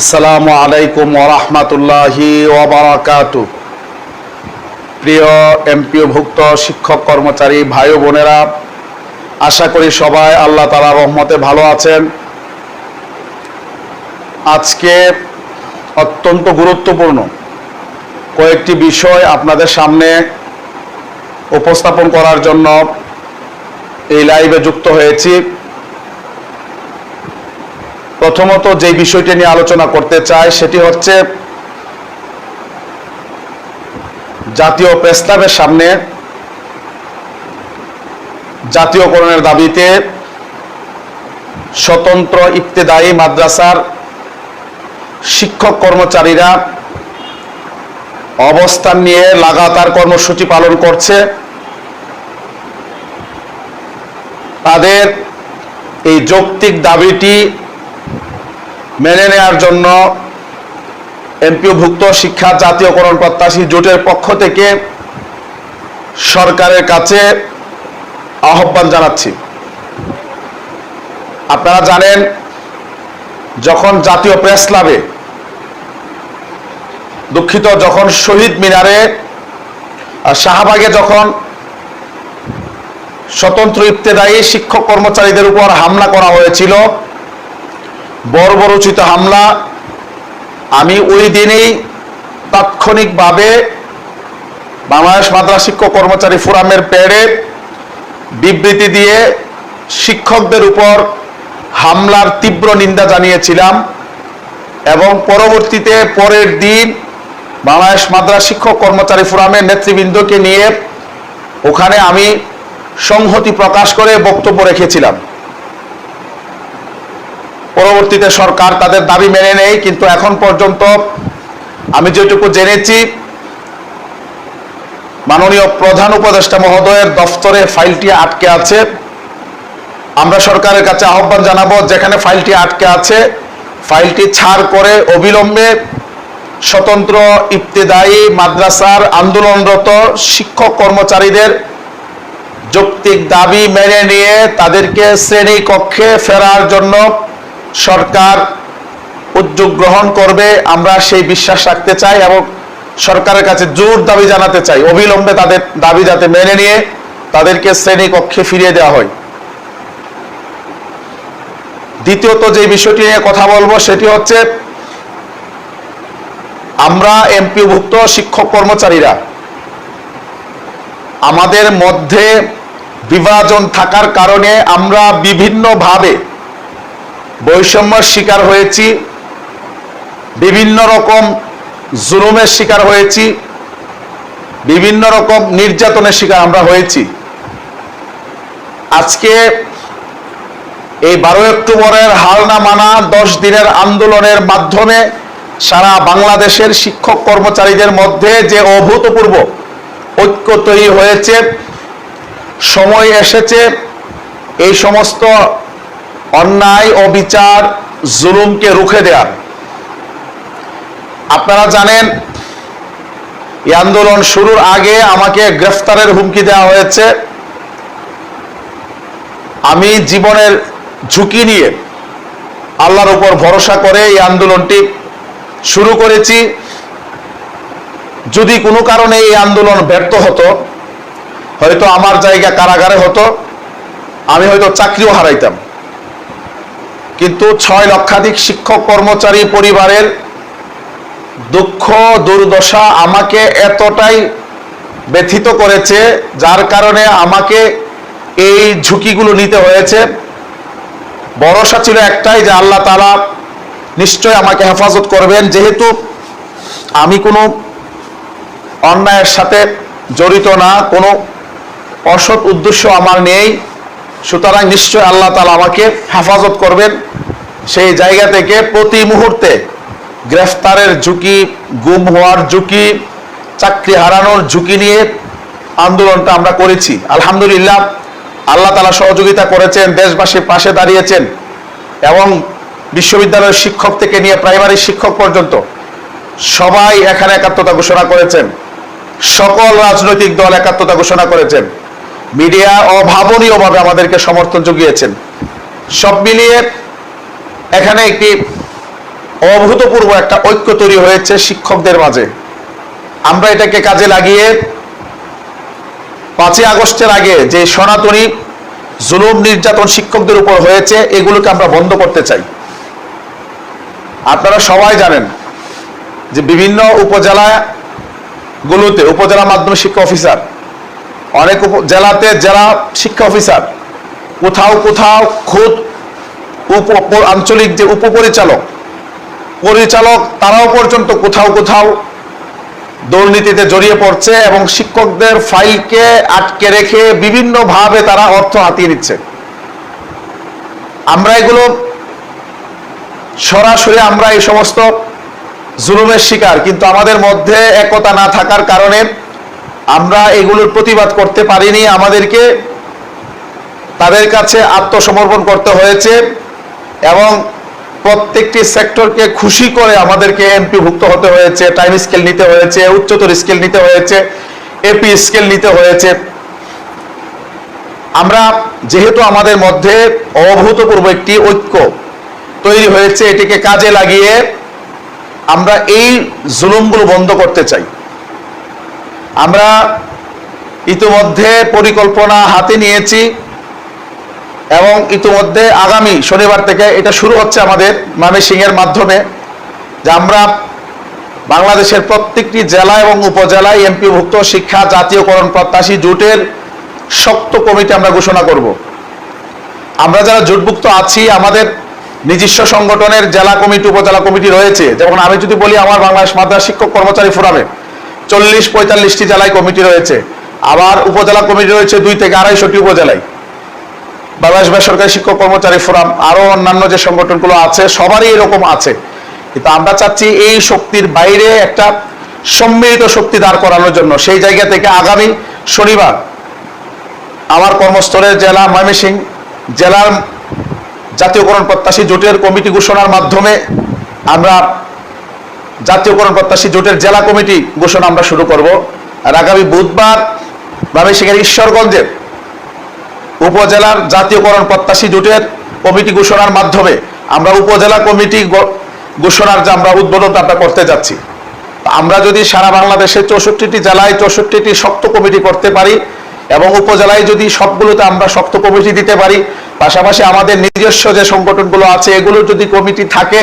আসসালামু আলাইকুম ওরহমতুল্লাহি ওবরাকাতু প্রিয় এমপিওভুক্ত শিক্ষক কর্মচারী ভাই বোনেরা, আশা করি সবাই আল্লাহ তালা রহমতে ভালো আছেন। আজকে অত্যন্ত গুরুত্বপূর্ণ কয়েকটি বিষয় আপনাদের সামনে উপস্থাপন করার জন্য এই লাইভে যুক্ত হয়েছি। প্রথমত যে বিষয়টি নিয়ে আলোচনা করতে চাই সেটি হচ্ছে জাতীয় প্রস্তাবের সামনে জাতীয়করণের দাবিতে স্বতন্ত্র ইফতেদায়ী মাদ্রাসার শিক্ষক কর্মচারীরা অবস্থান নিয়ে লাগাতার কর্মসূচি পালন করছে। তাদের এই যৌক্তিক দাবিটি মেনে নেওয়ার জন্য এমপিওভুক্ত শিক্ষা জাতীয়করণ প্রত্যাশী জোটের পক্ষ থেকে সরকারের কাছে আহ্বান জানাচ্ছি। আপনারা জানেন, যখন জাতীয় প্রেস ক্লাবে দুঃখিত যখন শহীদ মিনারে শাহবাগে যখন স্বতন্ত্র ইফতেদায়ী শিক্ষক কর্মচারীদের উপর হামলা করা হয়েছিল বর্বরোচিত হামলা। আমি ওই দিনেই তাৎক্ষণিকভাবে বাংলাদেশ মাদ্রাস শিক্ষক কর্মচারী ফোরামের পেড়ে বিবৃতি দিয়ে শিক্ষকদের উপর হামলার তীব্র নিন্দা জানিয়েছিলাম এবং পরবর্তীতে পরের দিন বাংলাদেশ মাদ্রাসা শিক্ষক কর্মচারী ফোরামের নেতৃবৃন্দকে নিয়ে ওখানে আমি সংহতি প্রকাশ করে বক্তব্য রেখেছিলাম। পরবর্তীতে সরকার তাদের দাবি মেনে নেয়, কিন্তু এখন পর্যন্ত আমি যেটুকু জেনেছি, মাননীয় প্রধান উপদেষ্টা মহোদয়ের দফতরে ফাইলটি আটকে আছে। আমরা সরকারের কাছে আহ্বান জানাব, যেখানে ফাইলটি আটকে আছে, ফাইলটি ছাড় করে অবিলম্বে স্বতন্ত্র ইফতেদায়ী মাদ্রাসার আন্দোলনরত শিক্ষক কর্মচারীদের যৌক্তিক দাবি মেনে নিয়ে তাদেরকে শ্রেণি কক্ষে ফেরার জন্য সরকার উদ্যোগ গ্রহণ করবে, আমরা সেই বিশ্বাস রাখতে চাই এবং সরকারের কাছে জোর দাবি জানাতে চাই। অবিলম্বে তাদের দাবি যাতে মেনে নিয়ে তাদেরকে শ্রেণি কক্ষে ফিরিয়ে দেওয়া হয়। দ্বিতীয়ত যে বিষয়টি নিয়ে কথা বলব সেটি হচ্ছে, আমরা এমপিভুক্ত শিক্ষক কর্মচারীরা, আমাদের মধ্যে বিভাজন থাকার কারণে আমরা বিভিন্নভাবে বৈষম্যের শিকার হয়েছি, বিভিন্ন রকম জুলুমের শিকার হয়েছি, বিভিন্ন রকম নির্যাতনের শিকার আমরা হয়েছি। আজকে এই বারো অক্টোবরের হাল না মানা দশ দিনের আন্দোলনের মাধ্যমে সারা বাংলাদেশের শিক্ষক কর্মচারীদের মধ্যে যে অভূতপূর্ব ঐক্য তৈরি হয়েছে, সময় এসেছে, এই সমস্ত অন্যায়, অবিচার, জুলুমকে রুখে দেওয়ার আপনারা জানেন, এই আন্দোলন শুরুর আগে আমাকে গ্রেফতারের হুমকি দেওয়া হয়েছে। আমি জীবনের ঝুঁকি নিয়ে আল্লাহর উপর ভরসা করে এই আন্দোলনটি শুরু করেছি। যদি কোনো কারণে এই আন্দোলন ব্যর্থ হতো, হয়তো আমার জায়গা কারাগারে হতো, আমি হয়তো চাকরিও হারাইতাম। কিন্তু ছয় লক্ষাধিক শিক্ষক কর্মচারী পরিবারের দুঃখ, দুর্দশা আমাকে এতটাই ব্যথিত করেছে, যার কারণে আমাকে এই ঝুঁকিগুলো নিতে হয়েছে। ভরসা ছিল একটাই যে আল্লাহ তালা নিশ্চয় আমাকে হেফাজত করবেন। যেহেতু আমি কোনো অন্যায়ের সাথে জড়িত না, কোনো অসৎ উদ্দেশ্য আমার নেই সুতরাং নিশ্চয় আল্লাহ তালা আমাকে হেফাজত করবেন। সেই জায়গা থেকে প্রতি মুহূর্তে গ্রেফতারের ঝুঁকি, গুম হওয়ার ঝুঁকি, চাকরি হারানোর ঝুঁকি নিয়ে আন্দোলনটা আমরা করেছি। আলহামদুলিল্লাহ, আল্লাহ তালা সহযোগিতা করেছেন দেশবাসীর পাশে দাঁড়িয়েছেন এবং বিশ্ববিদ্যালয়ের শিক্ষক থেকে নিয়ে প্রাইমারি শিক্ষক পর্যন্ত সবাই এখানে একাত্মতা ঘোষণা করেছেন। সকল রাজনৈতিক দল একাত্মতা ঘোষণা করেছেন। মিডিয়া অভাবনীয়ভাবে আমাদেরকে সমর্থন জুগিয়েছেন। সব মিলিয়ে এখানে একটি অভূতপূর্ব একটা ঐক্য তৈরি হয়েছে শিক্ষকদের মাঝে। আমরা এটাকে কাজে লাগিয়ে পাঁচই আগস্টের আগে যে সনাতনী জুলুম নির্যাতন শিক্ষকদের উপর হয়েছে, এগুলোকে আমরা বন্ধ করতে চাই। আপনারা সবাই জানেন যে বিভিন্ন উপজেলা গুলোতে উপজেলা মাধ্যমিক শিক্ষা অফিসার অনেক জেলাতে জেলা শিক্ষা অফিসার, কোথাও কোথাও খুদ উপ- আঞ্চলিক যে উপপরিচালক, পরিচালক, তারাও পর্যন্ত কোথাও কোথাও দুর্নীতিতে জড়িয়ে পড়ছে এবং শিক্ষকদের ফাইলকে আটকে রেখে বিভিন্নভাবে তারা অর্থ হাতিয়ে নিচ্ছে। আমরা এগুলো সরাসরি আমরা এই সমস্ত জুলুমের শিকার, কিন্তু আমাদের মধ্যে একতা না থাকার কারণে আমরা এগুলোর প্রতিবাদ করতে পারিনি, আমাদেরকে তাদের কাছে আত্মসমর্পণ করতে হয়েছে এবং প্রত্যেকটি সেক্টরকে খুশি করে আমাদেরকে এমপি ভুক্ত হতে হয়েছে, টাইম স্কেল নিতে হয়েছে, উচ্চতর স্কেল নিতে হয়েছে এপি স্কেল নিতে হয়েছে। আমরা যেহেতু আমাদের মধ্যে অভূতপূর্ব একটি ঐক্য তৈরি হয়েছে, এটিকে কাজে লাগিয়ে আমরা এই জুলুমগুলো বন্ধ করতে চাই। আমরা ইতিমধ্যে পরিকল্পনা হাতে নিয়েছি এবং ইতিমধ্যে আগামী শনিবার থেকে এটা শুরু হচ্ছে আমাদের ময়মনসিংহের মাধ্যমে, যে আমরা বাংলাদেশের প্রত্যেকটি জেলা এবং উপজেলায় এমপিভুক্ত শিক্ষা, জাতীয়করণ, প্রত্যাশী জোটের শক্ত কমিটি আমরা ঘোষণা করব। আমরা যারা জোটভুক্ত আছি, আমাদের নিজস্ব সংগঠনের জেলা কমিটি, উপজেলা কমিটি রয়েছে। যেমন আমি যদি বলি আমার বাংলাদেশ মাদ্রাসা শিক্ষক কর্মচারী ফোরামে চল্লিশ পঁয়তাল্লিশটি জেলায় কমিটি রয়েছে। আবার উপজেলা কমিটি রয়েছে দুই থেকে আড়াইশোটি উপজেলায়। বাংলাদেশ বেসরকারি শিক্ষক কর্মচারী ফোরাম আরও অন্যান্য যে সংগঠনগুলো আছে, সবারই এরকম আছে। কিন্তু আমরা চাচ্ছি এই শক্তির বাইরে একটা সম্মিলিত শক্তি দাঁড় করানোর জন্য। সেই জায়গা থেকে আগামী শনিবার আমার কর্মস্থলের জেলা ময়মনসিংহ জেলার জাতীয়করণ প্রত্যাশী জোটের কমিটি ঘোষণার মাধ্যমে আমরা জাতীয়করণ প্রত্যাশী জোটের জেলা কমিটি ঘোষণা আমরা শুরু করব। আর আগামী বুধবার ময়মনসিংহের ঈশ্বরগঞ্জের উপজেলার জাতীয়করণ প্রত্যাশী জোটের কমিটি ঘোষণার মাধ্যমে আমরা উপজেলা কমিটি ঘোষণার যে আমরা উদ্বোধনটা আমরা করতে যাচ্ছি। আমরা যদি সারা বাংলাদেশে চৌষট্টিটি জেলায় চৌষট্টিটি শক্ত কমিটি করতে পারি এবং উপজেলায় যদি সবগুলোতে আমরা শক্ত কমিটি দিতে পারি, পাশাপাশি আমাদের নিজস্ব যে সংগঠনগুলো আছে এগুলো যদি কমিটি থাকে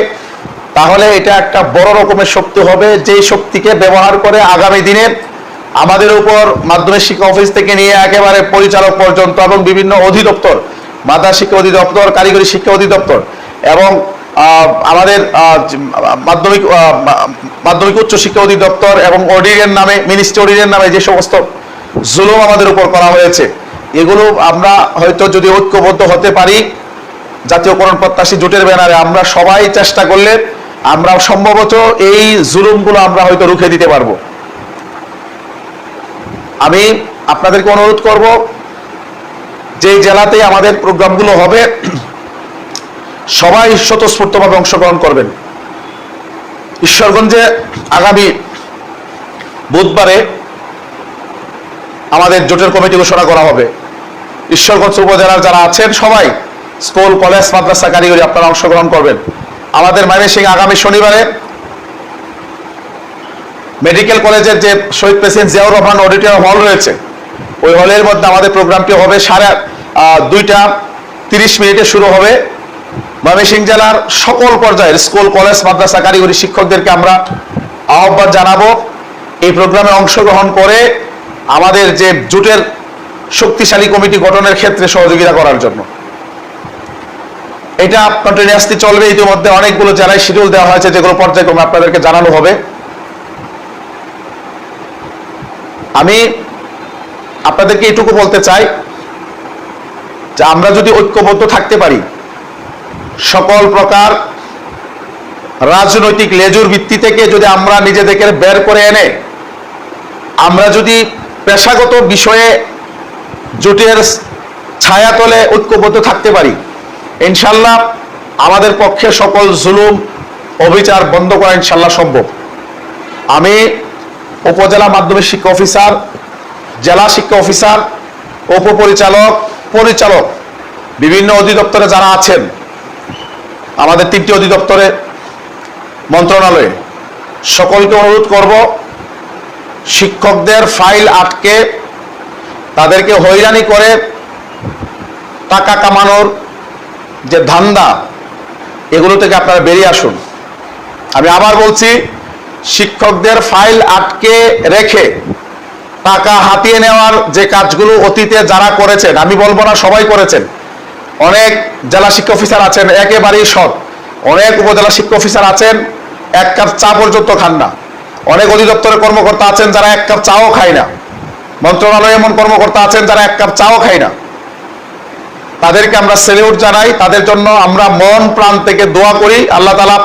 তাহলে এটা একটা বড় রকমের শক্তি হবে, যেই শক্তিকে ব্যবহার করে আগামী দিনে আমাদের উপর মাধ্যমিক শিক্ষা অফিস থেকে নিয়ে একেবারে পরিচালক পর্যন্ত এবং বিভিন্ন অধিদপ্তর, মাদ্রাসা শিক্ষা অধিদপ্তর, কারিগরি শিক্ষা অধিদপ্তর এবং আমাদের মাধ্যমিক মাধ্যমিক উচ্চ শিক্ষা অধিদপ্তর এবং অডিটের নামে, মিনিস্ট্রি নামে যে সমস্ত জুলুম আমাদের উপর করা হয়েছে, এগুলো আমরা হয়তো যদি ঐক্যবদ্ধ হতে পারি জাতীয়করণ প্রত্যাশী জোটের ব্যানারে আমরা সবাই চেষ্টা করলে আমরা সম্ভবত এই জুলুমগুলো আমরা হয়তো রুখে দিতে পারব। আমি আপনাদেরকে অনুরোধ করব যে জেলাতে আমাদের প্রোগ্রামগুলো হবে, সবাই স্বতঃস্ফূর্তভাবে অংশগ্রহণ করবেন। ঈশ্বরগঞ্জে আগামী বুধবারে আমাদের জোটের কমিটি ঘোষণা করা হবে। ঈশ্বরগঞ্জ উপজেলার যারা আছেন, সবাই স্কুল, কলেজ, মাদ্রাসা, কারিগরি আপনারা অংশগ্রহণ করবেন। আমাদের ময়মনসিংহ আগামী শনিবারে মেডিকেল কলেজের যে শহীদ president Ziaur Rahman auditorium hall রয়েছে, ওই হলের মধ্যে আমাদের প্রোগ্রামটি হবে সাড়ে দুইটা তিরিশ মিনিটে শুরু হবে। ময়মনসিংহ জেলার সকল পর্যায়ের স্কুল, কলেজ, মাদ্রাসা, কারিগরি শিক্ষকদেরকে আমরা আহ্বান জানাব। এই প্রোগ্রামে অংশগ্রহণ করে আমাদের যে জোটের শক্তিশালী কমিটি গঠনের ক্ষেত্রে সহযোগিতা করার জন্য। এটা কন্টিনিউয়াসলি চলবে। ইতিমধ্যে অনেকগুলো জেলায় শিডিউল দেওয়া হয়েছে, যেগুলো পর্যায়ক্রমে আপনাদেরকে জানানো হবে। আমি আপনাদেরকে এটুকু বলতে চাই যে আমরা যদি ঐক্যবদ্ধ থাকতে পারি, সকল প্রকার রাজনৈতিক লেজুর ভিত্তি থেকে যদি আমরা নিজেদেরকে বের করে এনে, আমরা যদি পেশাগত বিষয়ে জোটের ছায়াতলে ঐক্যবদ্ধ থাকতে পারি ইনশাল্লাহ আমাদের পক্ষে সকল জুলুম, অবিচার বন্ধ করা ইনশাল্লাহ সম্ভব। আমি উপজেলা মাধ্যমিক শিক্ষা অফিসার, জেলা শিক্ষা অফিসার, উপপরিচালক, পরিচালক, বিভিন্ন অধিদপ্তরে যারা আছেন, আমাদের তিনটি অধিদপ্তরে মন্ত্রণালয়ে সকলকে অনুরোধ করব, শিক্ষকদের ফাইল আটকে তাদেরকে হয়রানি করে টাকা কামানোর যে ধান্দা, এগুলো থেকে আপনারা বেরিয়ে আসুন। আমি আবার বলছি, শিক্ষকদের ফাইল আটকে রেখে টাকা হাতিয়ে নেওয়ার যে কাজগুলো অতীতে যারা করেছেন, আমি বলব না সবাই করেছেন। অনেক জেলা শিক্ষা অফিসার আছেন, একেবারেই সৎ। অনেক উপজেলা শিক্ষা অফিসার আছেন, এক কাপ চা পর্যন্ত খান না। অনেক অধিদপ্তরের কর্মকর্তা আছেন, যারা এক কাপ চাও খায় না। মন্ত্রণালয়ে এমন কর্মকর্তা আছেন, যারা এক কাপ চাও খায় না। তাদেরকে আমরা সেলিউট জানাই। তাদের জন্য আমরা মন প্রাণ থেকে দোয়া করি। আল্লাহ তালা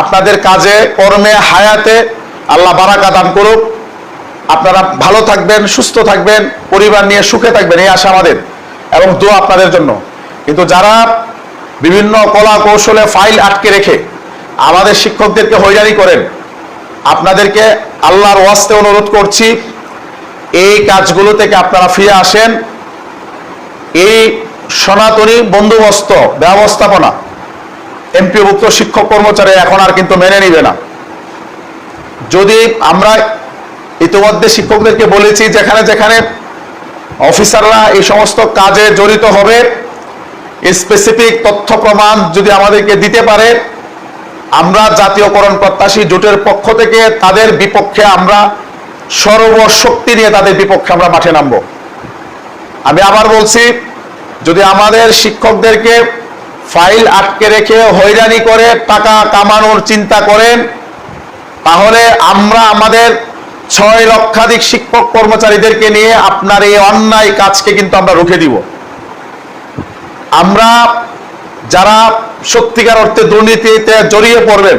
আপনাদের কাজে, কর্মে, হায়াতে আল্লাহ বারাকা দান করুক। আপনারা ভালো থাকবেন, সুস্থ থাকবেন, পরিবার নিয়ে সুখে থাকবেন, এই আশা আমাদের এবং দোয়া আপনাদের জন্য। কিন্তু যারা বিভিন্ন কলা কৌশলে ফাইল আটকে রেখে আমাদের শিক্ষকদেরকে হয়রানি করেন, আপনাদেরকে আল্লাহর ওয়াস্তে অনুরোধ করছি, এই কাজগুলো থেকে আপনারা ফিরে আসেন। এই সনাতনী বন্দোবস্ত, ব্যবস্থাপনা। এমপিভুক্ত শিক্ষক কর্মচারী এখন আর কিন্তু মেনে নিবে না। যদি আমরা ইতিমধ্যে শিক্ষকদেরকে বলেছি, যেখানে যেখানে অফিসাররা এই সমস্ত কাজে জড়িত হবে স্পেসিফিক তথ্য প্রমাণ যদি আমাদেরকে দিতে পারে, আমরা জাতীয়করণ প্রত্যাশী জোটের পক্ষ থেকে তাদের বিপক্ষে আমরা সর্বশক্তি নিয়ে তাদের বিপক্ষে আমরা মাঠে নামব। আমি আবার বলছি যদি আমাদের শিক্ষকদেরকে ফাইল আটকে রেখে হয়রানি করে টাকা কামানোর চিন্তা করেন, তাহলে আমরা আমাদের ছয় লক্ষাধিক শিক্ষক কর্মচারীদেরকে নিয়ে আপনার এই অন্যায় কাজকে কিন্তু আমরা রুখে দিব। আমরা যারা সত্যিকার অর্থে দুর্নীতিতে জড়িয়ে পড়বেন,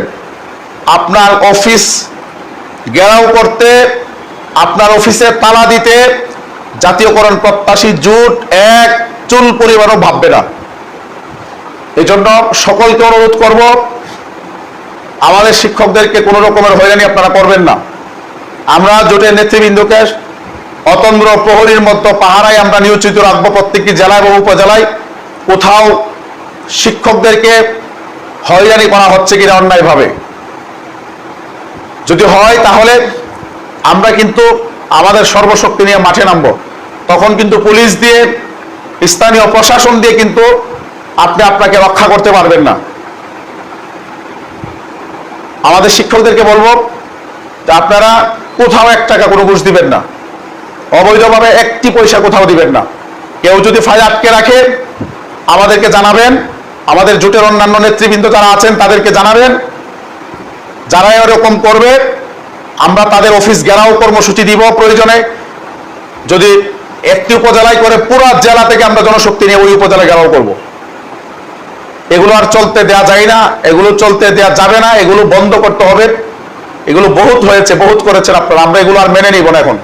আপনার অফিস গেরাও করতে, আপনার অফিসে তালা দিতে, জাতীয়করণ প্রত্যাশী জোট এক চুল পরিমাণও ভাববে না। এই জন্য সকলকে অনুরোধ করব, আমাদের শিক্ষকদেরকে কোনো রকমের হয়রানি আপনারা করবেন না। আমরা জোটের নেতৃবৃন্দকে অতন্দ্র প্রহরীর মতো পাহারায় আমরা নিয়োজিত রাখব প্রত্যেকটি জেলায় এবং উপজেলায়। কোথাও শিক্ষকদেরকে হয়রানি করা হচ্ছে কিনা অন্যায়ভাবে। যদি হয়, তাহলে আমরা কিন্তু আমাদের সর্বশক্তি নিয়ে মাঠে নামবো। তখন কিন্তু পুলিশ দিয়ে স্থানীয় প্রশাসন দিয়ে কিন্তু আপনি আপনাকে রক্ষা করতে পারবেন না। আমাদের শিক্ষকদেরকে বলব যে আপনারা কোথাও এক টাকা কোনো ঘুষ দিবেন না। অবৈধভাবে একটি পয়সা কোথাও দিবেন না। কেউ যদি ফাইল আটকে রাখে, আমাদেরকে জানাবেন। আমাদের জোটের অন্যান্য নেতৃবৃন্দ যারা আছেন, তাদেরকে জানাবেন। যারা এরকম করবে, আমরা তাদের অফিস ঘেরাও কর্মসূচি দিব প্রয়োজনে। যদি একটি উপজেলায় করে পুরো জেলা থেকে আমরা জনশক্তি নিয়ে ওই উপজেলায় ঘেরাও করব। এগুলো আর চলতে দেয়া যায় না, এগুলো চলতে দেয়া যাবে না, এগুলো বন্ধ করতে হবে। এগুলো বহুত হয়েছে, বহুত করেছেন আপনারা, আমরা এগুলো আর মেনে নিব না এখন।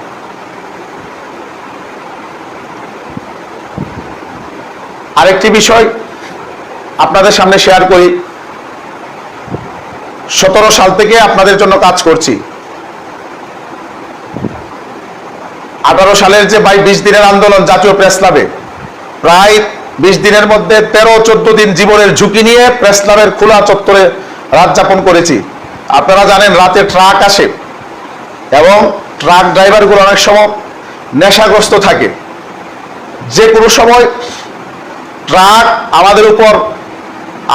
আরেকটি বিষয় আপনাদের সামনে শেয়ার করি। সতেরো সাল থেকে আপনাদের জন্য কাজ করছি। আঠারো সালের যে বাই বিশ দিনের আন্দোলন জাতীয় প্রেস ক্লাবে, প্রায় বিশ দিনের মধ্যে তেরো, চোদ্দ দিন জীবনের ঝুঁকি নিয়ে প্রেস ক্লাবের খোলা চত্বরে রাত যাপন করেছি। আপনারা জানেন রাতে ট্রাক আসে এবং ট্রাক ড্রাইভারগুলো অনেক সময় নেশাগ্রস্ত থাকে। যে কোনো সময় ট্রাক আমাদের উপর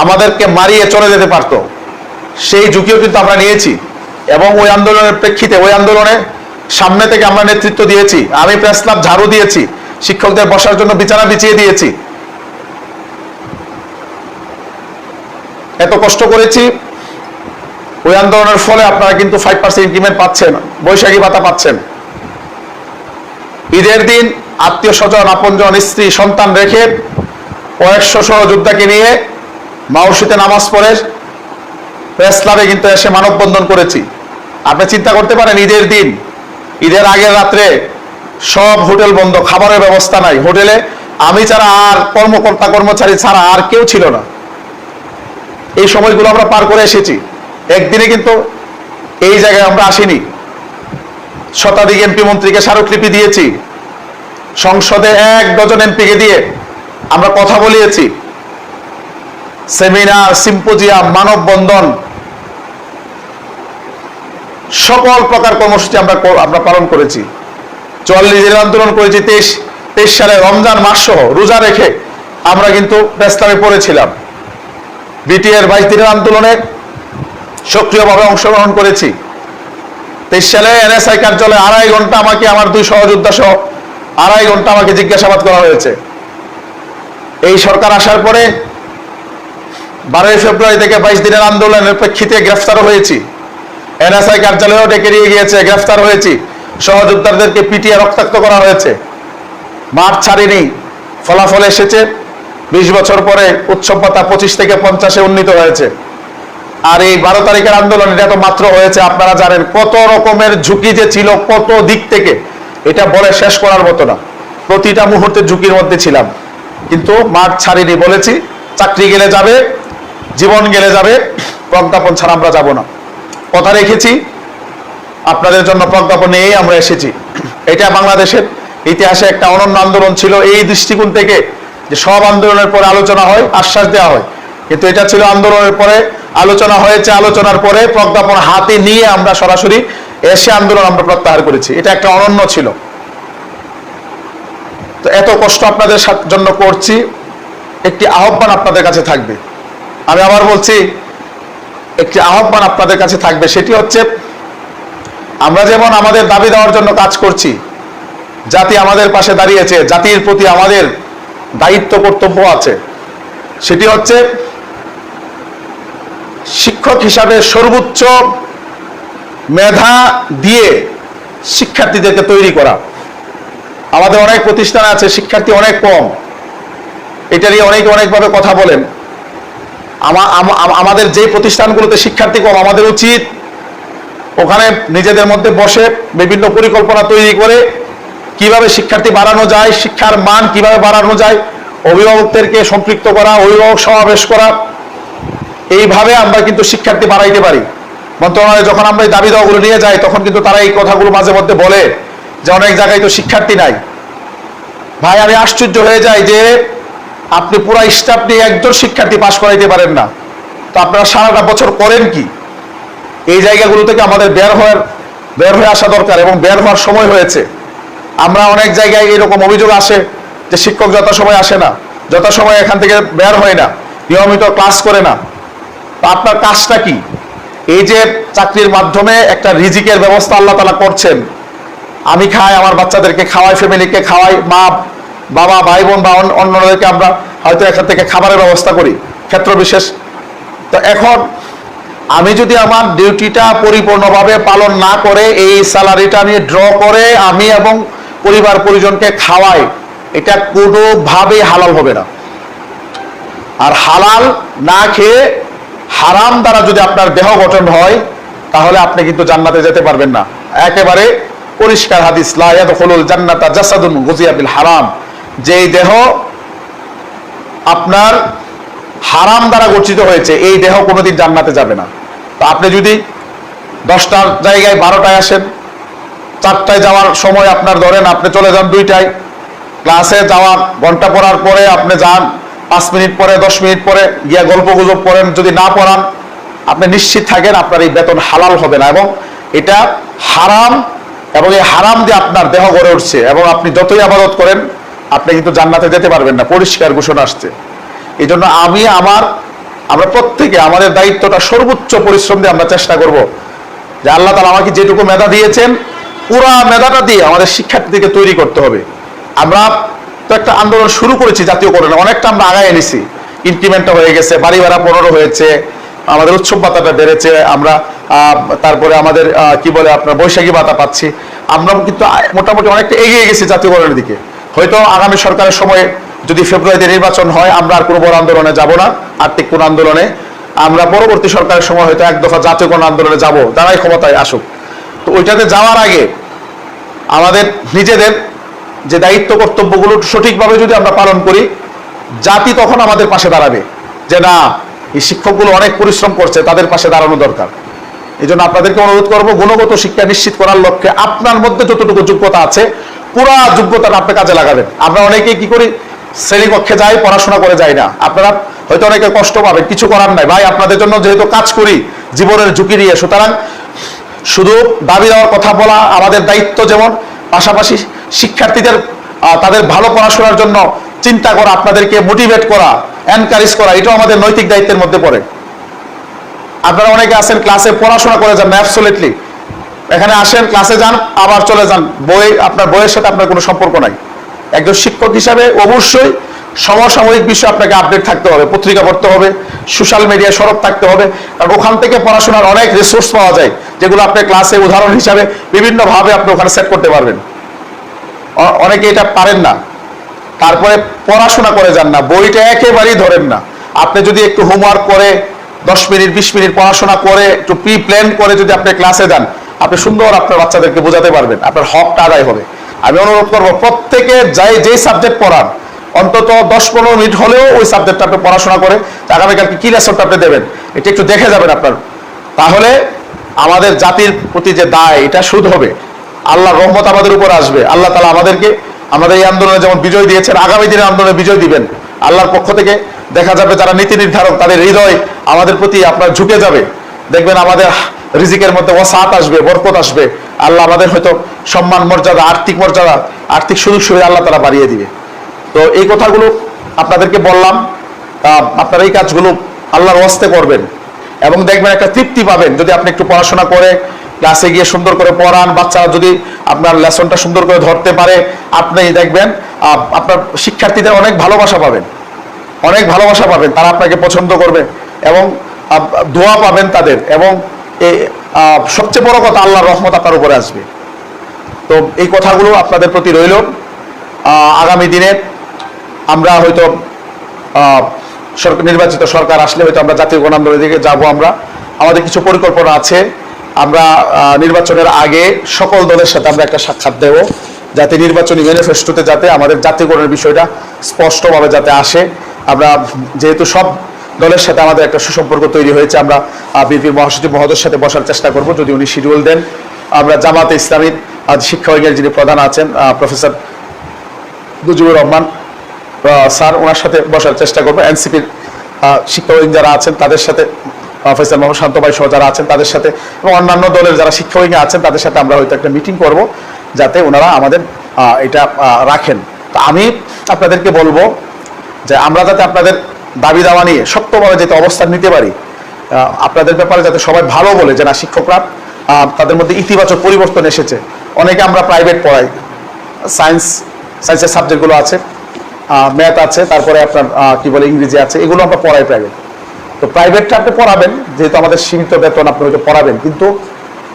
আমাদেরকে মারিয়ে চলে যেতে পারতো। সেই ঝুঁকিও কিন্তু আমরা নিয়েছি এবং ওই আন্দোলনের প্রেক্ষিতে, ওই আন্দোলনে সামনে থেকে আমরা নেতৃত্ব দিয়েছি। আমি প্রেস ঝাড়ু দিয়েছি। শিক্ষকদের বসার জন্য বিছানা বিছিয়ে দিয়েছি। এত কষ্ট করেছি, ওই আন্দোলনের ফলে আপনারা কিন্তু ফাইভ পার্সেন্ট ইনক্রিমেন্ট পাচ্ছেন, বৈশাখী ভাতা পাচ্ছেন। ঈদের দিন আত্মীয় স্বজন, আপনজন, স্ত্রী, সন্তান রেখে কয়েকশো সহযোদ্ধাকে নিয়ে মাউসিতে নামাজ পড়ে প্রেস ক্লাবে কিন্তু এসে মানববন্ধন করেছি। আপনি চিন্তা করতে পারেন, ঈদের দিন ঈদের আগের রাত্রে সব হোটেল বন্ধ, খাবারের ব্যবস্থা নাই। হোটেলে আমি ছাড়া আর কর্মকর্তা কর্মচারী ছাড়া আর কেউ ছিল না। এই সময়গুলো আমরা পার করে এসেছি। একদিনে কিন্তু এই জায়গায় আমরা আসিনি। শতাধিক এমপি মন্ত্রীকে স্মারকলিপি দিয়েছি। সংসদে এক ডজন এমপিকে দিয়ে আমরা কথা বলিয়েছি। সেমিনার, সিম্পোজিয়াম, মানববন্ধন সকল প্রকার কর্মসূচি আমরা আমরা পালন করেছি। চুয়াল্লিশ দিনের আন্দোলন করেছি, তেইশ তেইশ সালে রমজান মাস সহ রোজা রেখে আমরা কিন্তু ব্যস্তামে পড়েছিলাম। বিটিএর বাইশ দিনের আন্দোলনে সক্রিয়ভাবে অংশগ্রহণ করেছি। তেইশ সালে এনএসআই কার্যালয়ে আড়াই ঘণ্টা আমাকে, আমার দুই সহযোদ্ধা সহ আড়াই ঘণ্টা আমাকে জিজ্ঞাসাবাদ করা হয়েছে। এই সরকার আসার পরে বারোই ফেব্রুয়ারি থেকে বাইশ দিনের আন্দোলনের প্রেক্ষিতে গ্রেফতার হয়েছি। এনএসআই কার্যালয়েও ডেকে নিয়ে গিয়েছে, গ্রেফতার হয়েছি। সহযোদ্ধাদেরকে পিটিয়ে রক্তাক্ত করা হয়েছে। মাঠ ছাড়িনি, ফলাফল এসেছে। বিশ বছর পরে উৎসব পাতা পঁচিশ থেকে পঞ্চাশে উন্নীত হয়েছে। আর এই বারো তারিখের আন্দোলন, এটা তো মাত্র হয়েছে, আপনারা জানেন, কত রকমের ঝুঁকি যে ছিল কত দিক থেকে, এটা বলে শেষ করার মতো না। প্রতিটা মুহূর্তে ঝুঁকির মধ্যে ছিলাম। কিন্তু মাঠ ছাড়িনি বলেছি, চাকরি গেলে যাবে, জীবন গেলে যাবে প্রজ্ঞাপন ছাড়া আমরা যাব না। কথা রেখেছি। আপনাদের জন্য প্রজ্ঞাপন নিয়েই আমরা এসেছি। এটা বাংলাদেশের ইতিহাসে একটা অনন্য আন্দোলন ছিল। এই দৃষ্টিকোণ থেকে যে সব আন্দোলনের পরে আলোচনা হয়, আশ্বাস দেওয়া হয়। কিন্তু এটা ছিল আন্দোলনের পরে, আলোচনা হয়েছে, আলোচনার পরে প্রজ্ঞাপন হাতে নিয়ে আমরা সরাসরি এসে আন্দোলন আমরা প্রত্যাহার করেছি। এটা একটা অনন্য ছিল। তো এত কষ্ট আপনাদের জন্য করছি। একটি আহ্বান আপনাদের কাছে থাকবে। আমি আবার বলছি একটি আহ্বান আপনাদের কাছে থাকবে, সেটি হচ্ছে আমরা যেমন আমাদের দাবি দেওয়ার জন্য কাজ করছি, জাতি আমাদের পাশে দাঁড়িয়েছে, জাতির প্রতি আমাদের দায়িত্ব, কর্তব্য আছে, সেটি হচ্ছে শিক্ষক হিসাবে সর্বোচ্চ মেধা দিয়ে শিক্ষার্থীদেরকে তৈরি করা। আমাদের অনেক প্রতিষ্ঠান আছে, শিক্ষার্থী অনেক কম, এটা নিয়ে অনেকে অনেকভাবে কথা বলেন। আমাদের যে প্রতিষ্ঠানগুলোতে শিক্ষার্থী কম, আমাদের উচিত ওখানে নিজেদের মধ্যে বসে বিভিন্ন পরিকল্পনা তৈরি করে কীভাবে শিক্ষার্থী বাড়ানো যায়, শিক্ষার মান কীভাবে বাড়ানো যায়, অভিভাবকদেরকে সম্পৃক্ত করা, অভিভাবক সমাবেশ করা, এইভাবে আমরা কিন্তু শিক্ষার্থী বাড়াইতে পারি। মন্ত্রণালয়ে যখন আমরা এই দাবি দাওয়াগুলো নিয়ে যাই, তখন কিন্তু তারা এই কথাগুলো মাঝে মধ্যে বলে যে অনেক জায়গায় তো শিক্ষার্থী নাই। ভাই, আমি আশ্চর্য হয়ে যাই যে আপনি পুরো স্টাফ নিয়ে একজন শিক্ষার্থী পাশ করাইতে পারেন না। তো আপনারা সারাটা বছর করেন কি? এই জায়গাগুলো থেকে আমাদের বের হওয়ার, বের হয়ে আসা দরকার এবং বের হওয়ার সময় হয়েছে। আমরা অনেক জায়গায় এরকম অভিযোগ আসে যে শিক্ষক যথাসময় আসে না, যথাসময় এখান থেকে বের হয় না, নিয়মিত ক্লাস করে না। তো আপনার কাজটা কি? এই যে চাকরির মাধ্যমে একটা রিজিকের ব্যবস্থা আল্লাহ তালা করছেন। আমি খাই, আমার বাচ্চাদেরকে খাওয়াই ফ্যামিলিকে খাওয়াই, মা বাবা, ভাই, বোন বা অন্য- অন্যদেরকে আমরা হয়তো এখান থেকে খাবারের ব্যবস্থা করি, ক্ষেত্র বিশেষ। তো এখন আমি যদি আমার ডিউটিটা পরিপূর্ণভাবে পালন না করে, এই স্যালারিটা আমি ড্র করে আমি এবং পরিবার পরিজনকে খাওয়াই, এটা কোনোভাবেই হালাল হবে না। আর হালাল না খেয়ে হারাম দ্বারা যদি আপনার দেহ গঠন হয়, তাহলে আপনি কিন্তু জান্নাতে যেতে পারবেন না। একেবারে পরিষ্কার হাদিস, লা ইয়াদখুলুল জান্নাতা জাসাদুন গুজিয়া বিল হারাম। যেই দেহ আপনার হারাম দ্বারা গঠিত হয়েছে, এই দেহ কোনোদিন জান্নাতে যাবে না। তো আপনি যদি দশটার জায়গায় বারোটায় আসেন, চারটায় যাওয়ার সময় আপনার ধরেন আপনি চলে যান দুইটায়, ক্লাসে যাওয়ার ঘণ্টা পড়ার পরে আপনি যান, পাঁচ মিনিট পরে, দশ মিনিট পরে গিয়া গল্প গুজব করেন, যদি না পড়ান, আপনি নিশ্চিত থাকেন আপনার এই বেতন হালাল হবে না এবং এটা হারাম এবং এই হারাম দিয়ে আপনার দেহ গড়ে উঠছে এবং আপনি যতই আবাদত করেন আপনি কিন্তু জান্নাতে যেতে পারবেন না, পরিষ্কার ঘোষণা আসছে। এই জন্য আমি আমার, আমরা প্রত্যেকে আমাদের দায়িত্বটা সর্বোচ্চ পরিশ্রম দিয়ে আমরা চেষ্টা করব যে আল্লাহ তালা আমাকে যেটুকু মেধা দিয়েছেন, পুরা মেধাটা দিয়ে আমাদের শিক্ষার্থীদেরকে তৈরি করতে হবে। আমরা তো একটা আন্দোলন শুরু করেছি জাতীয়করণে, অনেকটা আমরা আগায় এনেছি ইনক্রিমেন্টটা হয়ে গেছে, বাড়ি ভাড়া পনেরো হয়েছে, আমাদের উৎসব ভাতাটা বেড়েছে, আমরা তারপরে আমাদের কি বলে আপনার বৈশাখী ভাতা পাচ্ছি। আমরা কিন্তু মোটামুটি অনেকটা এগিয়ে গেছি জাতীয়করণের দিকে। হয়তো আগামী সরকারের সময়ে যদি ফেব্রুয়ারিতে নির্বাচন হয়, আমরা আর কোনো বড় আন্দোলনে যাব না। আর্থিক কোন আন্দোলনে। আমরা পরবর্তী সরকারের সময় হয়তো এক দফা জাতীয়করণ আন্দোলনে যাব, তারাই ক্ষমতায় আসুক। তো ওইটাতে যাওয়ার আগে আমাদের নিজেদের যে দায়িত্ব, কর্তব্যগুলো সঠিকভাবে যদি আমরা পালন করি, জাতি তখন আমাদের পাশে দাঁড়াবে যে না, এই শিক্ষকগুলো অনেক পরিশ্রম করছে, তাদের পাশে দাঁড়ানো দরকার। এই জন্য আপনাদেরকে অনুরোধ করব, গুণগত শিক্ষা নিশ্চিত করার লক্ষ্যে আপনার মধ্যে যতটুকু যোগ্যতা আছে পুরা যোগ্যতাটা আপনি কাজে লাগাবেন। আমরা অনেকে কি করি, শ্রেণীকক্ষে যাই, পড়াশোনা করে যাই না। আপনারা হয়তো অনেকে কষ্ট পাবেন, কিছু করার নাই। ভাই, আপনাদের জন্য যেহেতু কাজ করি, জীবনের ঝুঁকি নিয়ে। সুতরাং শুধু দাবি দেওয়ার কথা বলা, আমাদের দায়িত্ব যেমন, পাশাপাশি শিক্ষার্থীদের তাদের ভালো পড়াশোনার জন্য চিন্তা করা, আপনাদেরকে মোটিভেট করা এনকারেজ করা, এটাও আমাদের নৈতিক দায়িত্বের মধ্যে পড়ে। আপনারা অনেকে আছেন ক্লাসে পড়াশোনা করে যান অ্যাবসোলিটলি এখানে আসেন ক্লাসে যান, আবার চলে যান। বই, আপনার বইয়ের সাথে আপনার কোনো সম্পর্ক নাই। একজন শিক্ষক হিসাবে অবশ্যই সমসাময়িক বিষয়ে আপনাকে আপডেট থাকতে হবে, পত্রিকা পড়তে হবে সোশ্যাল মিডিয়ায় সরব থাকতে হবে, কারণ ওখান থেকে পড়াশোনার অনেক রিসোর্স পাওয়া যায়, যেগুলো আপনি ক্লাসে উদাহরণ হিসাবে বিভিন্নভাবে আপনি ওখানে সেট করতে পারবেন। অনেকে এটা পারেন না। তারপরে পড়াশোনা করে যান না, বইটা একেবারেই ধরেন না। আপনি যদি একটু হোমওয়ার্ক করে, দশ মিনিট, বিশ মিনিট পড়াশোনা করে, একটু প্রি প্ল্যান করে যদি আপনি ক্লাসে যান আপনি সুন্দর আপনার বাচ্চাদেরকে বোঝাতে পারবেন, আপনার হকটা আদায় হবে। আমি অনুরোধ করব, প্রত্যেকে যাই যেই সাবজেক্ট পড়ান, অন্তত দশ পনেরো মিনিট হলেও ওই সাবজেক্টটা আপনি পড়াশোনা করে আগামীকালকে কি লেসনটা আপনি দেবেন, এটা একটু দেখে যাবেন আপনার। তাহলে আমাদের জাতির প্রতি যে দায়, এটা সুদ হবে। আল্লাহ রহমত আমাদের উপর আসবে। আল্লাহ তালা আমাদেরকে আমাদের এই আন্দোলনে যেমন বিজয় দিয়েছেন, আগামী দিনে আন্দোলনে বিজয় দিবেন। আল্লাহর পক্ষ থেকে দেখা যাবে যারা নীতি নির্ধারক, তাদের হৃদয় আমাদের প্রতি আপনার ঝুঁকে যাবে। দেখবেন আমাদের রিজিকের মধ্যে ওসাত আসবে, বরকত আসবে। আল্লাহ আমাদের হয়তো সম্মান, মর্যাদা, আর্থিক মর্যাদা, আর্থিক সুযোগ সুবিধা আল্লাহ তারা বাড়িয়ে দিবে। তো এই কথাগুলো আপনাদেরকে বললাম আপনারা এই কাজগুলো আল্লাহর ওয়াস্তে করবেন এবং দেখবেন একটা তৃপ্তি পাবেন। যদি আপনি একটু পড়াশোনা করে ক্লাসে গিয়ে সুন্দর করে পড়ান, বাচ্চারা যদি আপনার লেসনটা সুন্দর করে ধরতে পারে, আপনি দেখবেন আপনার শিক্ষার্থীদের অনেক ভালোবাসা পাবেন। অনেক ভালোবাসা পাবেন, তারা আপনাকে পছন্দ করবে এবং দোয়া পাবেন তাদের এবং সবচেয়ে বড় কথা আল্লাহর রহমত আপনার উপরে আসবে। তো এই কথাগুলো আপনাদের প্রতি রইল। আগামী দিনে আমরা হয়তো সরকার নির্বাচিত সরকার আসলে হয়তো আমরা জাতীয় গণ আন্দোলনের দিকে যাব আমরা। আমাদের কিছু পরিকল্পনা আছে। আমরা নির্বাচনের আগে সকল দলের সাথে আমরা একটা সাক্ষাৎ দেব, যাতে নির্বাচনী ম্যানিফেস্টোতে যাতে আমাদের জাতীয়করণের বিষয়টা স্পষ্টভাবে যাতে আসে। আমরা যেহেতু সব দলের সাথে আমাদের একটা সুসম্পর্ক তৈরি হয়েছে। আমরা বিএনপির মহাসচিব মহোদয়ের সাথে বসার চেষ্টা করব। যদি উনি শিডিউল দেন, আমরা জামাতে ইসলামীর শিক্ষা বিজ্ঞানের যিনি প্রধান আছেন প্রফেসর মুজিবুর রহমান স্যার ওনার সাথে বসার চেষ্টা করব। এনসিপির শিক্ষাবিদ যারা আছেন, তাদের সাথে ফয়সাল মোহাম্মদ শান্ত ভাই সহ যারা আছেন, তাদের সাথে এবং অন্যান্য দলের যারা শিক্ষাবিজ্ঞ আছেন, তাদের সাথে আমরা হয়তো একটা মিটিং করব, যাতে ওনারা আমাদের এটা রাখেন। তো আমি আপনাদেরকে বলব যে আমরা যাতে আপনাদের দাবি দাওয়া নিয়ে শক্তভাবে যাতে অবস্থান নিতে পারি। আপনাদের ব্যাপারে যাতে সবাই ভালো বলে যে না শিক্ষকরা তাদের মধ্যে ইতিবাচক পরিবর্তন এসেছে। অনেকে আমরা প্রাইভেট পড়াই। সায়েন্স সায়েন্সের সাবজেক্টগুলো আছে ম্যাথ আছে, তারপরে আপনার কি বলে, ইংরেজি আছে, এগুলো আমরা পড়াই প্রাইভেট তো প্রাইভেটটা আপনি পড়াবেন, যেহেতু আমাদের সীমিত বেতন আপনি হয়তো পড়াবেন, কিন্তু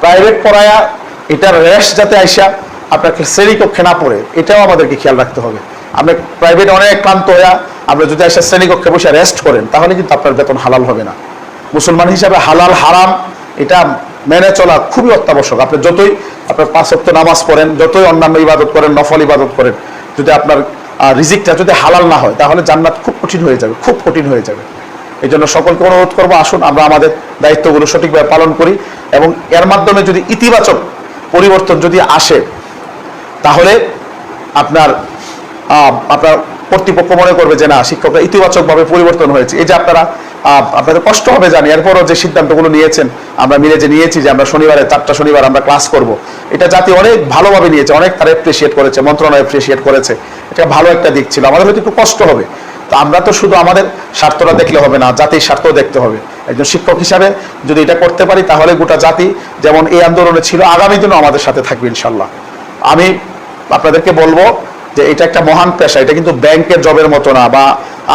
প্রাইভেট পড়ায়া, এটার রেস্ট যাতে আইসা আপনাকে শ্রেণীকক্ষে না পড়ে, এটাও আমাদেরকে খেয়াল রাখতে হবে। আপনি প্রাইভেট অনেক ক্লান্ত হইয়া আপনি যদি এসে শ্রেণীকক্ষে বসে রেস্ট করেন, তাহলে কিন্তু আপনার বেতন হালাল হবে না। মুসলমান হিসাবে হালাল হারাম, এটা মেনে চলা খুবই অত্যাবশ্যক। আপনি যতই আপনার পাঁচ ওয়াক্ত নামাজ পড়েন, যতই অন্যান্য ইবাদত করেন, নফল ইবাদত করেন, যদি আপনার রিজিকটা যদি হালাল না হয়, তাহলে জান্নাত খুব কঠিন হয়ে যাবে, খুব কঠিন হয়ে যাবে। এই জন্য সকলকে অনুরোধ করব, আসুন, আমরা আমাদের দায়িত্বগুলো সঠিকভাবে পালন করি এবং এর মাধ্যমে যদি ইতিবাচক পরিবর্তন যদি আসে, তাহলে আপনার আপনার কর্তৃপক্ষ মনে করবে যে না, শিক্ষকরা ইতিবাচকভাবে পরিবর্তন হয়েছে। এই যে আপনারা আপনাদের কষ্ট হবে জানি। এরপরও যে সিদ্ধান্তগুলো নিয়েছেন, আমরা মিলে যে নিয়েছি যে আমরা শনিবারে, চারটা শনিবার আমরা ক্লাস করব। এটা জাতি অনেক ভালোভাবে নিয়েছে, অনেক তারা এপ্রিসিয়েট করেছে, মন্ত্রণালয় অ্যাপ্রিসিয়েট করেছে। এটা ভালো একটা দিক ছিল। আমাদের হয়তো একটু কষ্ট হবে। তো আমরা তো শুধু আমাদের স্বার্থটা দেখলে হবে না, জাতির স্বার্থ দেখতে হবে। একজন শিক্ষক হিসাবে যদি এটা করতে পারি, তাহলে গোটা জাতি যেমন এই আন্দোলনে ছিল, আগামী দিনও আমাদের সাথে থাকবে ইনশাল্লাহ আমি আপনাদেরকে বলব যে এটা একটা মহান পেশা, এটা কিন্তু ব্যাংকের জবের মতো না বা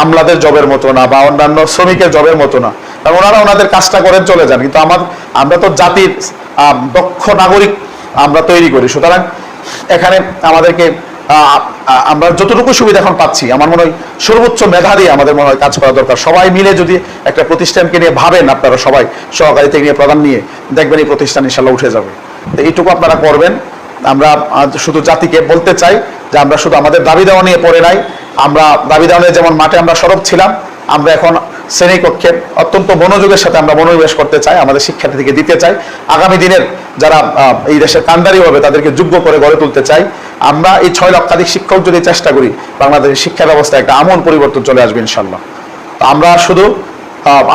আমলাদের জবের মতো না বা অন্যান্য শ্রমিকের জবের মতো না। কারণ ওনারা ওনাদের কাজটা করেন, চলে যান। কিন্তু আমার, আমরা তো জাতির দক্ষ নাগরিক আমরা তৈরি করি। সুতরাং এখানে আমাদেরকে আমরা যতটুকু সুবিধা এখন পাচ্ছি, আমার মনে হয় সর্বোচ্চ মেধা দিয়ে আমাদের মনে হয় কাজ করা দরকার। সবাই মিলে যদি একটা প্রতিষ্ঠানকে নিয়ে ভাবেন আপনারা সবাই সহকারী থেকে নিয়ে, প্রধান নিয়ে, দেখবেন এই প্রতিষ্ঠান ইনশাল্লাহ উঠে যাবে। তো এইটুকু আপনারা করবেন। আমরা শুধু জাতিকে বলতে চাই যে আমরা শুধু আমাদের দাবি দেওয়া নিয়ে পড়ে নাই, আমরা দাবি দেওয়া নিয়ে যেমন মাঠে আমরা সরব ছিলাম, আমরা এখন শ্রেণীকক্ষে অত্যন্ত মনোযোগের সাথে আমরা মনোনিবেশ করতে চাই, আমাদের শিক্ষার্থীকে দিতে চাই। আগামী দিনের যারা এই দেশের কান্ডারি হবে, তাদেরকে যোগ্য করে গড়ে তুলতে চাই। আমরা এই ছয় লক্ষাধিক শিক্ষক যদি চেষ্টা করি, বাংলাদেশের শিক্ষা ব্যবস্থায় একটা আমূল পরিবর্তন চলে আসবে ইনশাল্লাহ তো আমরা শুধু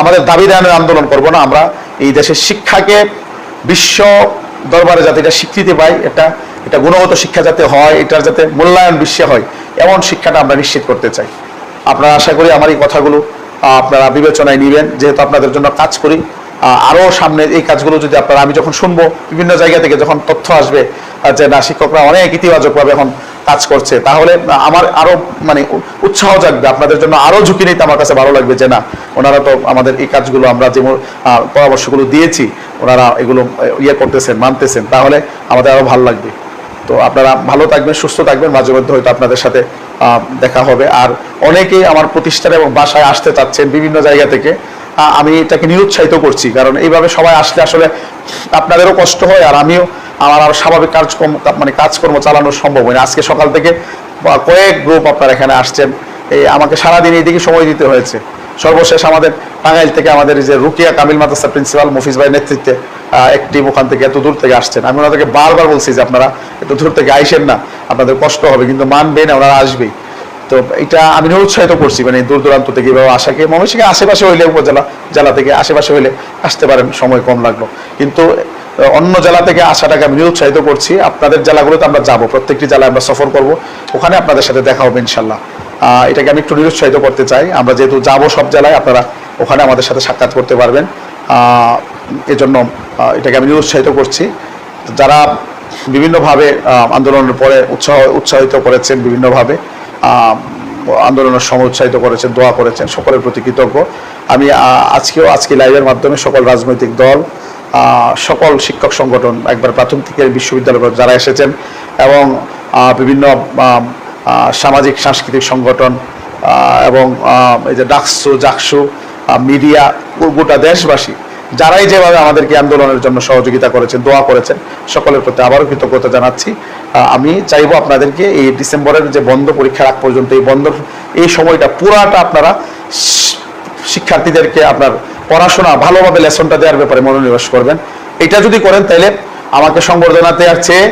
আমাদের দাবি দেওয়ানোর আন্দোলন করব না, আমরা এই দেশের শিক্ষাকে বিশ্ব দরবারে যাতে এটা স্বীকৃতি পায়, এটা এটা গুণগত শিক্ষা যাতে হয়, এটার যাতে মূল্যায়ন বিশ্বে হয়, এমন শিক্ষাটা আমরা নিশ্চিত করতে চাই। আপনারা আশা করি আমার এই কথাগুলো আপনারা বিবেচনায় নেবেন। যেহেতু আপনাদের জন্য কাজ করি আরও সামনে এই কাজগুলো যদি আপনারা, আমি যখন শুনব, বিভিন্ন জায়গা থেকে যখন তথ্য আসবে যে না, শিক্ষকরা অনেক ইতিবাচকভাবে এখন কাজ করছে, তাহলে আমার আরও মানে উৎসাহ জাগবে। আপনাদের জন্য আরও ঝুঁকি নিতে আমার কাছে ভালো লাগবে যে না, ওনারা তো আমাদের এই কাজগুলো আমরা যে পরামর্শগুলো দিয়েছি, ওনারা এগুলো ইয়ে করতেছেন, মানতেছেন, তাহলে আমাদের আরও ভালো লাগবে। তো আপনারা ভালো থাকবেন, সুস্থ থাকবেন। মাঝে মধ্যে হয়তো আপনাদের সাথে দেখা হবে। আর অনেকেই আমার প্রতিষ্ঠান এবং বাসায় আসতে চাচ্ছেন বিভিন্ন জায়গা থেকে। আমি এটাকে নিরুৎসাহিত করছি। কারণ এইভাবে সবাই আসলে আসলে আপনাদেরও কষ্ট হয় আর আমিও আমার আর স্বাভাবিক কাজকর্ম মানে কাজকর্ম চালানো সম্ভব হয় আজকে সকাল থেকে কয়েক গ্রুপ আপনারা এখানে আসছেন। এই আমাকে সারাদিন এইদিকে সময় দিতে হয়েছে। সর্বশেষ আমাদের টাঙ্গাইল থেকে আমাদের যে রুকিয়া কামিল মাদ্রাসা প্রিন্সিপাল মুফিজ ভাইয়ের নেতৃত্বে একটি ওখান থেকে এত দূর থেকে আসছেন। আমি ওনাদেরকে বারবার বলছি যে আপনারা এত দূর থেকে আইসেন না, আপনাদের কষ্ট হবে, কিন্তু মানবেন ওনারা আসবেই। তো এটা আমি উৎসাহিত করছি মানে দূর দূরান্ত থেকে এভাবে আসাকে ময়মনসিংহে আশেপাশে হইলে উপজেলা, জেলা থেকে আশেপাশে হইলে আসতে পারেন, সময় কম লাগল। কিন্তু অন্য জেলা থেকে আসাটাকে আমি নিরুৎসাহিত করছি। আপনাদের জেলাগুলোতে আমরা যাব, প্রত্যেকটি জেলায় আমরা সফর করব, ওখানে আপনাদের সাথে দেখা হবে ইনশাল্লাহ এটাকে আমি একটু নিরুৎসাহিত করতে চাই। আমরা যেহেতু যাব সব জেলায়, আপনারা ওখানে আমাদের সাথে সাক্ষাৎ করতে পারবেন। এজন্য এটাকে আমি নিরুৎসাহিত করছি। যারা বিভিন্নভাবে আন্দোলনের পরে উৎসাহ, উৎসাহিত করেছেন বিভিন্নভাবে আন্দোলনের সময় উৎসাহিত করেছেন, দোয়া করেছেন, সকলের প্রতি কৃতজ্ঞ। আমি আজকেও আজকে লাইভের মাধ্যমে সকল রাজনৈতিক দল সকল শিক্ষক সংগঠন, একবার প্রাথমিক থেকে বিশ্ববিদ্যালয় যারা এসেছেন এবং বিভিন্ন সামাজিক, সাংস্কৃতিক সংগঠন এবং এই যে ডাকসু, জাকসু মিডিয়া গোটা দেশবাসী যারাই যেভাবে আমাদেরকে আন্দোলনের জন্য সহযোগিতা করেছেন, দোয়া করেছেন, সকলের প্রতি আবারও কৃতজ্ঞতা জানাচ্ছি। আমি চাইব আপনাদেরকে এই ডিসেম্বরের যে বন্ধ পরীক্ষার আগ পর্যন্ত এই বন্ধ, এই সময়টা পুরাটা আপনারা শিক্ষার্থীদেরকে আপনার পড়াশোনা, ভালোভাবে লেসনটা দেওয়ার ব্যাপারে মনোনিবেশ করবেন। এটা যদি করেন তাহলে আমাকে সংবর্ধনা দেওয়ার চেয়ে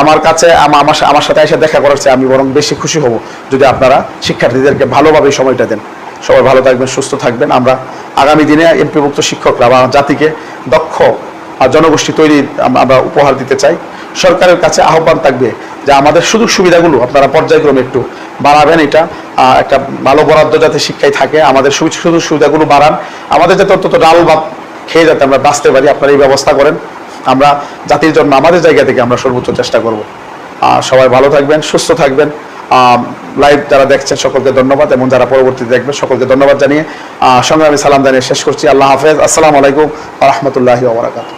আমার কাছে আমার আমার সাথে এসে দেখা করার চেয়ে আমি বরং বেশি খুশি হব। যদি আপনারা শিক্ষার্থীদেরকে ভালোভাবে সময়টা দেন। সবাই ভালো থাকবেন, সুস্থ থাকবেন। আমরা আগামী দিনে এমপিভুক্ত শিক্ষকরা, বা জাতিকে দক্ষ আর জনগোষ্ঠী তৈরি আমরা উপহার দিতে চাই। সরকারের কাছে আহ্বান থাকবে যে আমাদের সুযোগ সুবিধাগুলো আপনারা পর্যায়ক্রমে একটু বাড়াবেন। এটা একটা ভালো বরাদ্দ যাতে শিক্ষায় থাকে, আমাদের সুযোগ সুবিধাগুলো বাড়ান। আমাদের যাতে অন্তত ডাল ভাত খেয়ে যাতে আমরা বাঁচতে পারি, আপনারা এই ব্যবস্থা করেন। আমরা জাতির জন্য আমাদের জায়গা থেকে আমরা সর্বোচ্চ চেষ্টা করব। সবাই ভালো থাকবেন, সুস্থ থাকবেন। লাইভ যারা দেখছেন, সকলকে ধন্যবাদ এবং যারা পরবর্তীতে দেখবেন, সকলকে ধন্যবাদ জানিয়ে সংগ্রামী সালাম জানিয়ে শেষ করছি। আল্লাহ হাফেজ। আসসালামু আলাইকুম রহমতুল্লাহি ওবরাকাতুহ